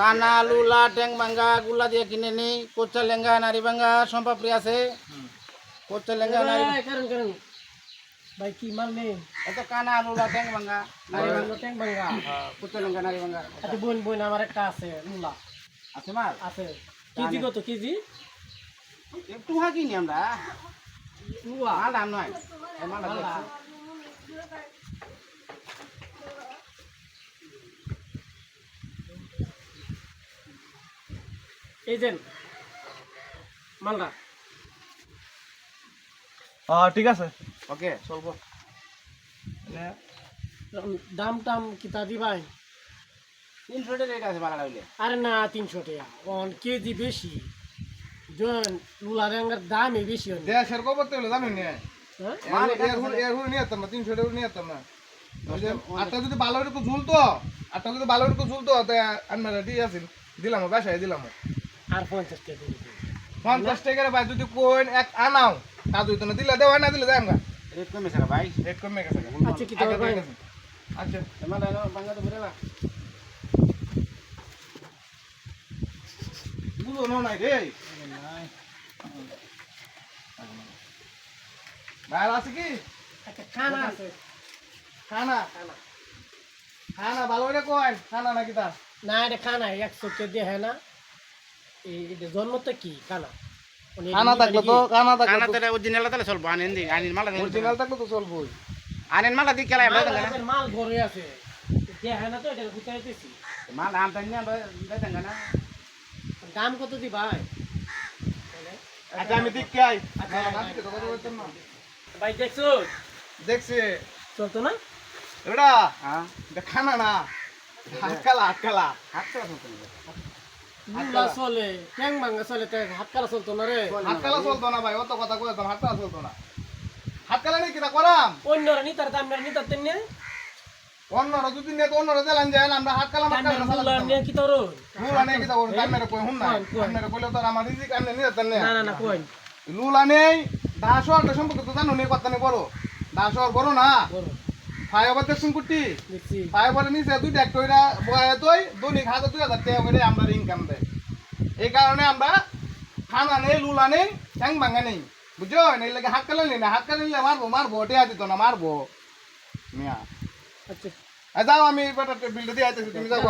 কানা লুলা ট্যাং ভাঙ্গা গুলা দিয়ে কিনে নিই কোচা লেঙ্গা নারী ভাঙ্গা সম্পাপড়ি আছে। কোচা লেঙ্গা নারী কারণ কারণ। ভাই কি মাল নেই এত কানা লুলা ট্যাং ভাঙ্গা নারী ভাঙ্গা। ট্যাং ভাঙ্গা। কোচা লেঙ্গা নারী ভাঙ্গা। আচ্ছা বোন বোন আমার একটা আছে লুলা আছে মাল? আছে। কেজি কত কেজি? একটু হাকিনি আমরা। মাল দাম নয়। মালা। এই যে মালটা হ্যাঁ ঠিক আছে। ওকে চলবো। দাম টাম কিতা দিবাই? তিনশো টাকা রেট আছে মালাটা হইলে। আরে না তিনশো টাকা। অন কেজি বেশি। জন লুলা রঙের দামই বেশি অনেক দেশের জানি হ্যাঁ? মাল এর হুল এর হুল নিয়ে তিনশো টাকা নিয়ে যেতাম না। আটটা যদি ভালো ঝুলতো আটটা যদি ভালো ঝুলতো আনমারা দিয়ে আসিল। দিলাম বাসায় দিলাম আর পঞ্চাশ টাকা। পঞ্চাশ টাকার ভাই যদি কোন এক আনাও কাজ হইতো না দিলে দেওয়া না দিলে দেয় রেট কমেছে না ভাই? এক কমে গেছে আচ্ছা কি তোমার আচ্ছা মালটা ভাঙ্গা তো ঘুরে না বুঝো নাই রে। ভাই আছে কি? একটা খানা আছে। খানা? খানা। খানা ভালো করে কয়? খানা নাকি তা না এটা খানা একশো টাকা দিয়ে হয় না। এই এটা জন্মতে কি? খানা মানে থাকলে তো খানা থাকলে কানা তাহলে অরিজিনাল তাহলে চলবো আনেন আনিন মালা অরিজিনাল থাকলে তো চলবই। আনেন মালা দি কেলাই মাল আছে না তো এটা না না দাম কত দি ভাই আচ্ছা আমি দেখতে আই। আচ্ছা, না, না, দিকে তো কথা বলতাম না। ভাই দেখছ? দেখছি। চলতো না? এটা হ্যাঁ। খানা না। হাতকালা হাতকালা হাত করা চলতো না। লুলা চলে ট্যাং ভাঙ্গা চলে চলতো না রে। হাতকালা চলতো না ভাই অত কথা কইতাম হাতকালা চলতো না। হাতকালা নেই কিনা করাম? অন্যরা নিতার দাম নিতার তেমনি। অন্যরা যদি নিয়ে তো অন্যরা দিলাম যায় আমরা হাতকালা মাতকালা নিয়ে কি তোর? কই হুন না? আপনারা কইলে তো আর আমার রিজিক আমনে নিয়ে যেতেন না। না না কই লুলা নেই দাস আর সম্পর্কে তো জানো নেই কথা নেই বড় দাস আর বড় না? বড়। ফাইবার দেখছুন কুটি ফাইবার নিচে দুই কইরা বয়ে তুই দৈনিক হাজার দুই হাজার টাকা করে আমরা ইনকাম দেয়। এই কারণে আমরা খানা নেই লুলা নেই ঠ্যাং ভাঙা নেই। বুঝছ? এই লাগে হাত কালে নেই না হাত কালে নিলে মারবো মারবো না মারবো। মিয়া। আচ্ছা। যাও আমি বিলটা দিয়ে আইতেছি তুমি যাও।